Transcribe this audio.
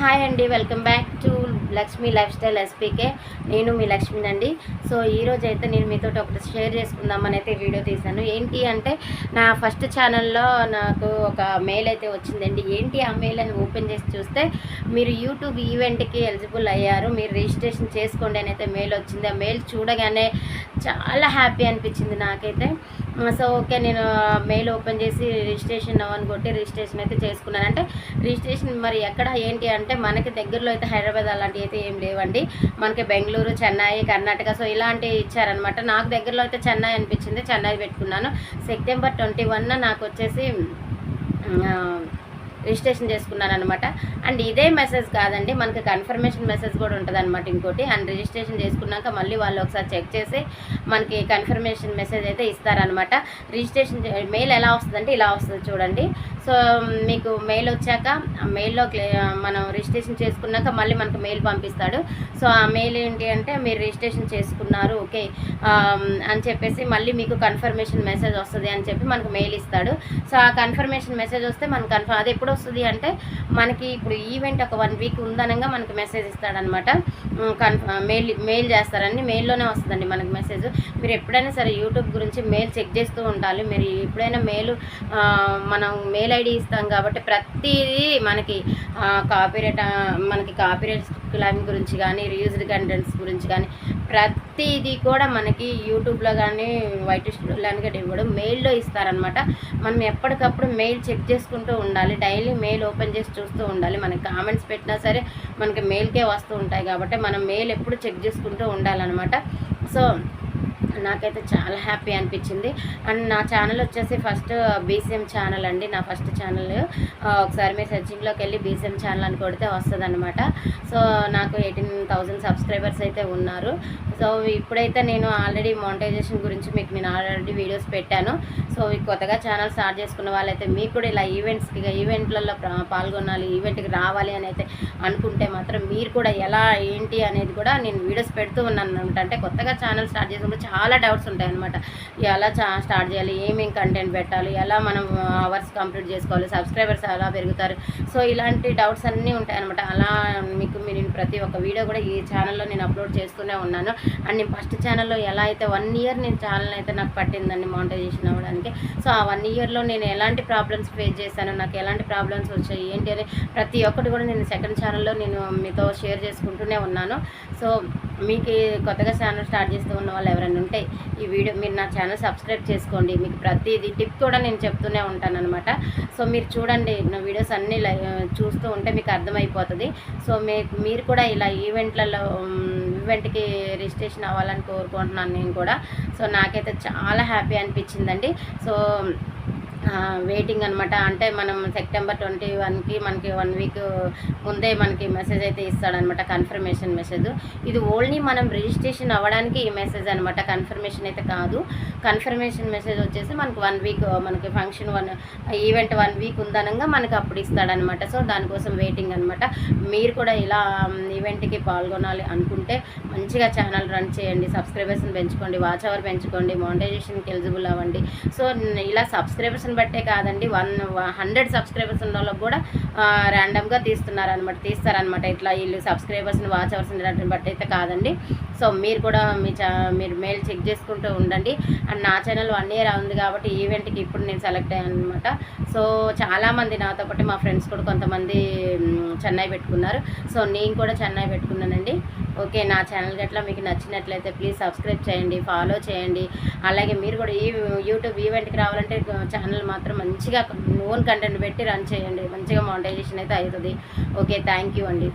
Hi అండి welcome back to Lakshmi lifestyle SPK నేను మీ లక్ష్మిని అండి సో ఈరోజు అయితే నేను మీతో ఒకటి షేర్ చేసుకుందామని అయితే వీడియో తీశాను. ఏంటి అంటే నా ఫస్ట్ ఛానల్లో నాకు ఒక మెయిల్ అయితే వచ్చిందండి. ఏంటి ఆ మెయిల్ అని ఓపెన్ చేసి చూస్తే మీరు యూట్యూబ్ ఈవెంట్కి ఎలిజిబుల్ అయ్యారు. మీరు రిజిస్ట్రేషన్ చేసుకోండి అని అయితే మెయిల్ వచ్చింది. ఆ మెయిల్ చూడగానే చాలా హ్యాపీ అనిపించింది నాకైతే. సో ఓకే నేను మెయిల్ ఓపెన్ చేసి రిజిస్ట్రేషన్ అని కొట్టి రిజిస్ట్రేషన్ అయితే చేసుకున్నాను. అంటే రిజిస్ట్రేషన్ మరి ఎక్కడ ఏంటి అంటే మనకి దగ్గరలో అయితే హైదరాబాద్ అలాంటివి అయితే ఏం లేవండి. మనకి బెంగళూరు చెన్నై కర్ణాటక సో ఇలాంటివి ఇచ్చారనమాట నాకు దగ్గరలో అయితే చెన్నై అనిపించింది చెన్నై పెట్టుకున్నాను. సెప్టెంబర్ ట్వంటీ వన్ నాకు వచ్చేసి రిజిస్ట్రేషన్ చేసుకున్నాను అనమాట అండ్ ఇదే మెసేజ్ కాదండి మనకి కన్ఫర్మేషన్ మెసేజ్ కూడా ఉంటుంది అనమాట ఇంకోటి. అండ్ రిజిస్ట్రేషన్ చేసుకున్నాక మళ్ళీ వాళ్ళు ఒకసారి చెక్ చేసి మనకి కన్ఫర్మేషన్ మెసేజ్ అయితే ఇస్తారనమాట రిజిస్ట్రేషన్ మెయిల్ ఎలా వస్తుందంటే ఇలా వస్తుంది చూడండి. సో మీకు మెయిల్ వచ్చాక మెయిల్లో మనం రిజిస్ట్రేషన్ చేసుకున్నాక మళ్ళీ మనకు మెయిల్ పంపిస్తాడు. సో ఆ మెయిల్ ఏంటి అంటే మీరు రిజిస్ట్రేషన్ చేసుకున్నారు ఓకే అని చెప్పేసి మళ్ళీ మీకు కన్ఫర్మేషన్ మెసేజ్ వస్తుంది అని చెప్పి మనకు మెయిల్ ఇస్తాడు. సో ఆ కన్ఫర్మేషన్ మెసేజ్ వస్తే మనకు కన్ఫర్మ్ అది ఎప్పుడు వస్తుంది అంటే మనకి ఇప్పుడు ఈవెంట్ ఒక వన్ వీక్ ఉందనగా మనకి మెసేజ్ ఇస్తాడనమాట. కన్ఫర్మ్ మెయిల్ మెయిల్ చేస్తారని మెయిల్లోనే వస్తుందండి మనకి మెసేజ్. మీరు ఎప్పుడైనా సరే యూట్యూబ్ గురించి మెయిల్ చెక్ చేస్తూ ఉండాలి. మీరు ఎప్పుడైనా మెయిల్ మనం మెయిల్ ఐడి ఇస్తాం కాబట్టి ప్రతిదీ మనకి కాపీరేట్ మనకి కాపీరైట్ క్లైమ్ గురించి కానీ రీయూజ్డ్ కంటెంట్స్ గురించి కానీ ప్రతిదీ కూడా మనకి యూట్యూబ్లో కానీ వైట్ స్టూడియోలో కానీ ఇవ్వడం మెయిల్లో ఇస్తారనమాట మనం ఎప్పటికప్పుడు మెయిల్ చెక్ చేసుకుంటూ ఉండాలి. డైలీ మెయిల్ ఓపెన్ చేసి చూస్తూ ఉండాలి. మనకి కామెంట్స్ పెట్టినా సరే మనకి మెయిల్కే వస్తూ ఉంటాయి కాబట్టి మనం మెయిల్ ఎప్పుడు చెక్ చేసుకుంటూ ఉండాలన్నమాట. సో నాకైతే చాలా హ్యాపీ అనిపించింది. అండ్ నా ఛానల్ వచ్చేసి ఫస్ట్ బీసీఎం ఛానల్ అండి. నా ఫస్ట్ ఛానల్. ఒకసారి మీరు సెర్చింగ్లోకి వెళ్ళి బీసీఎం ఛానల్ అని కొడితే వస్తుందన్నమాట. సో నాకు ఎయిటీన్ థౌజండ్ సబ్స్క్రైబర్స్ అయితే ఉన్నారు. సో ఇప్పుడైతే నేను ఆల్రెడీ మానిటైజేషన్ గురించి మీకు నేను ఆల్రెడీ వీడియోస్ పెట్టాను. సో కొత్తగా ఛానల్ స్టార్ట్ చేసుకున్న వాళ్ళైతే మీకు కూడా ఇలా ఈవెంట్స్కి ఈవెంట్లలో పాల్గొనాలి ఈవెంట్కి రావాలి అని అయితే అనుకుంటే మాత్రం మీరు కూడా ఎలా ఏంటి అనేది కూడా నేను వీడియోస్ పెడుతూ ఉన్నాను అనమాట అంటే కొత్తగా ఛానల్ స్టార్ట్ చేసినప్పుడు చాలా చాలా డౌట్స్ ఉంటాయి అనమాట ఎలా చా స్టార్ట్ చేయాలి? ఏమేమి కంటెంట్ పెట్టాలి? ఎలా మనం అవర్స్ కంప్లీట్ చేసుకోవాలి? సబ్స్క్రైబర్స్ ఎలా పెరుగుతారు? సో ఇలాంటి డౌట్స్ అన్నీ ఉంటాయి అనమాట అలా మీకు మీరు ప్రతి ఒక్క వీడియో కూడా ఈ ఛానల్లో నేను అప్లోడ్ చేస్తూనే ఉన్నాను. అండ్ నేను ఫస్ట్ ఛానల్లో ఎలా అయితే వన్ ఇయర్ నేను ఛానల్ అయితే నాకు పట్టిందండి మానిటైజేషన్ అవ్వడానికి. సో ఆ వన్ ఇయర్లో నేను ఎలాంటి ప్రాబ్లమ్స్ ఫేస్ చేశాను? నాకు ఎలాంటి ప్రాబ్లమ్స్ వచ్చాయి? ఏంటి అని ప్రతి ఒక్కటి కూడా నేను సెకండ్ ఛానల్లో నేను మీతో షేర్ చేసుకుంటూనే ఉన్నాను. సో మీకు కొత్తగా ఛానల్ స్టార్ట్ చేస్తూ ఉన్న వాళ్ళు ఎవరైనా ఉంటే ఈ వీడియో మీరు నా ఛానల్ సబ్స్క్రైబ్ చేసుకోండి. మీకు ప్రతిదీ టిప్ కూడా నేను చెప్తూనే ఉంటానన్నమాట. సో మీరు చూడండి నా వీడియోస్ అన్నీ చూస్తూ ఉంటే మీకు అర్థమైపోతుంది. సో మీ మీరు కూడా ఇలా ఈవెంట్లలో ఈవెంట్కి రిజిస్ట్రేషన్ అవ్వాలని కోరుకుంటున్నాను నేను కూడా. సో నాకైతే చాలా హ్యాపీ అనిపించిందండి. సో వెయిటింగ్ అనమాట అంటే మనం సెప్టెంబర్ ట్వంటీ వన్కి మనకి వన్ వీక్ ముందే మనకి మెసేజ్ అయితే ఇస్తాడనమాట కన్ఫర్మేషన్ మెసేజ్ ఇది ఓన్లీ మనం రిజిస్ట్రేషన్ అవ్వడానికి ఈ మెసేజ్ అనమాట కన్ఫర్మేషన్ అయితే కాదు. కన్ఫర్మేషన్ మెసేజ్ వచ్చేసి మనకి వన్ వీక్ మనకి function one event one week ఉందనంగా మనకి అప్పుడు ఇస్తాడనమాట సో దానికోసం వెయిటింగ్ అనమాట మీరు కూడా ఇలా um, ఈవెంట్కి పాల్గొనాలి అనుకుంటే మంచిగా ఛానల్ రన్ చేయండి సబ్స్క్రైబర్స్ని పెంచుకోండి వాచ్ అవర్ పెంచుకోండి మానిటైజేషన్కి ఎలిజిబుల్ అవ్వండి. సో ఇలా సబ్స్క్రైబర్స్ని బట్టే కాదండి వన్ హండ్రెడ్ సబ్స్క్రైబర్స్ ఉన్న వాళ్ళకి కూడా ర్యాండమ్గా తీస్తున్నారనమాట తీస్తారనమాట ఇట్లా వీళ్ళు సబ్స్క్రైబర్స్ని వాచ్ అవర్స్ని బట్టి అయితే కాదండి. సో మీరు కూడా మీ చా మీరు మెయిల్ చెక్ చేసుకుంటూ ఉండండి. అండ్ నా ఛానల్ వన్ ఇయర్ ఉంది కాబట్టి ఈవెంట్కి ఇప్పుడు నేను సెలెక్ట్ అయ్యాను అనమాట సో చాలామంది నాతో పాటు మా ఫ్రెండ్స్ కూడా కొంతమంది చెన్నై పెట్టుకున్నారు. సో నేను కూడా చెన్నై పెట్టుకున్నానండి. ఓకే నా ఛానల్ గట్లా మీకు నచ్చినట్లయితే ప్లీజ్ సబ్స్క్రైబ్ చేయండి ఫాలో చేయండి. అలాగే మీరు కూడా ఈ యూట్యూబ్ ఈవెంట్కి రావాలంటే ఛానల్ ఛానల్ మాత్రం మంచిగా ఓన్ కంటెంట్ పెట్టి రన్ చేయండి. మంచిగా మానిటైజేషన్ అయితే అవుతుంది. ఓకే థ్యాంక్ యూ అండి.